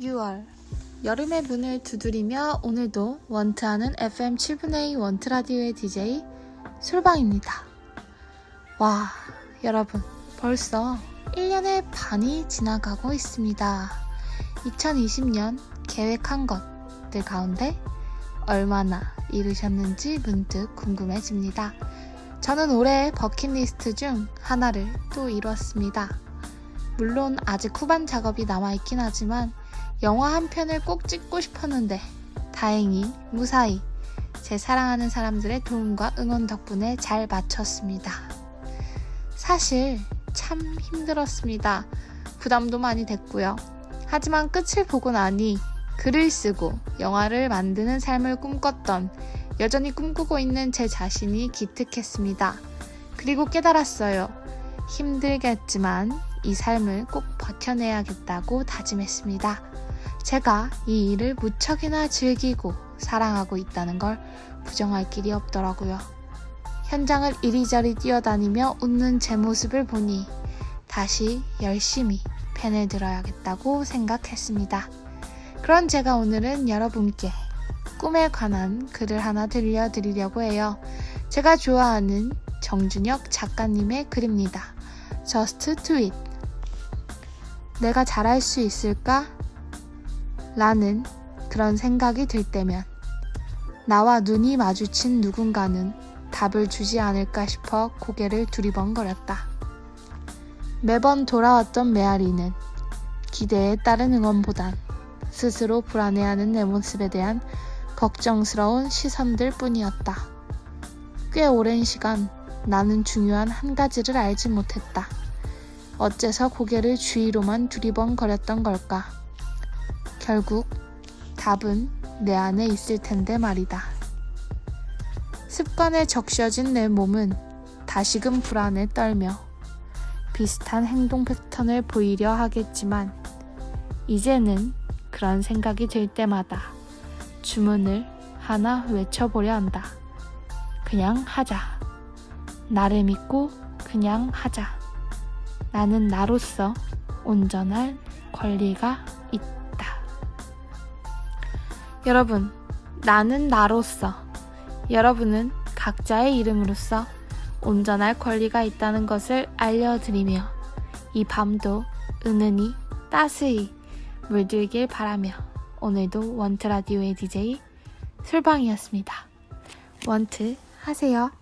6월 여름의 문을 두드리며 오늘도 원트하는 FM 7분의 원트 라디오의 DJ 솔방입니다. 와, 여러분 벌써 1년의 반이 지나가고 있습니다. 2020년 계획한 것들 가운데 얼마나 이루셨는지 문득 궁금해집니다. 저는 올해 버킷리스트 중 하나를 또 이뤘습니다. 물론 아직 후반 작업이 남아있긴 하지만 영화 한 편을 꼭 찍고 싶었는데 다행히 무사히 제 사랑하는 사람들의 도움과 응원 덕분에 잘 마쳤습니다. 사실 참 힘들었습니다. 부담도 많이 됐고요. 하지만 끝을 보고 나니 글을 쓰고 영화를 만드는 삶을 꿈꿨던 여전히 꿈꾸고 있는 제 자신이 기특했습니다. 그리고 깨달았어요. 힘들겠지만 이 삶을 꼭 버텨내야겠다고 다짐했습니다. 제가 이 일을 무척이나 즐기고 사랑하고 있다는 걸 부정할 길이 없더라고요. 현장을 이리저리 뛰어다니며 웃는 제 모습을 보니 다시 열심히 펜을 들어야겠다고 생각했습니다. 그런 제가 오늘은 여러분께 꿈에 관한 글을 하나 들려드리려고 해요. 제가 좋아하는 정준혁 작가님의 글입니다. Just do it. 내가 잘할 수 있을까? 라는 그런 생각이 들 때면 나와 눈이 마주친 누군가는 답을 주지 않을까 싶어 고개를 두리번거렸다. 매번 돌아왔던 메아리는 기대에 따른 응원보단 스스로 불안해하는 내 모습에 대한 걱정스러운 시선들 뿐이었다. 꽤 오랜 시간 나는 중요한 한 가지를 알지 못했다. 어째서 고개를 주위로만 두리번거렸던 걸까? 결국 답은 내 안에 있을 텐데 말이다. 습관에 적셔진 내 몸은 다시금 불안에 떨며 비슷한 행동 패턴을 보이려 하겠지만 이제는 그런 생각이 들 때마다 주문을 하나 외쳐보려 한다. 그냥 하자. 나를 믿고 그냥 하자. 나는 나로서 온전할 권리가 있다. 여러분, 나는 나로서, 여러분은 각자의 이름으로서 온전할 권리가 있다는 것을 알려드리며 이 밤도 은은히 따스히 물들길 바라며 오늘도 원트 라디오의 DJ 솔방이었습니다. 원트 하세요.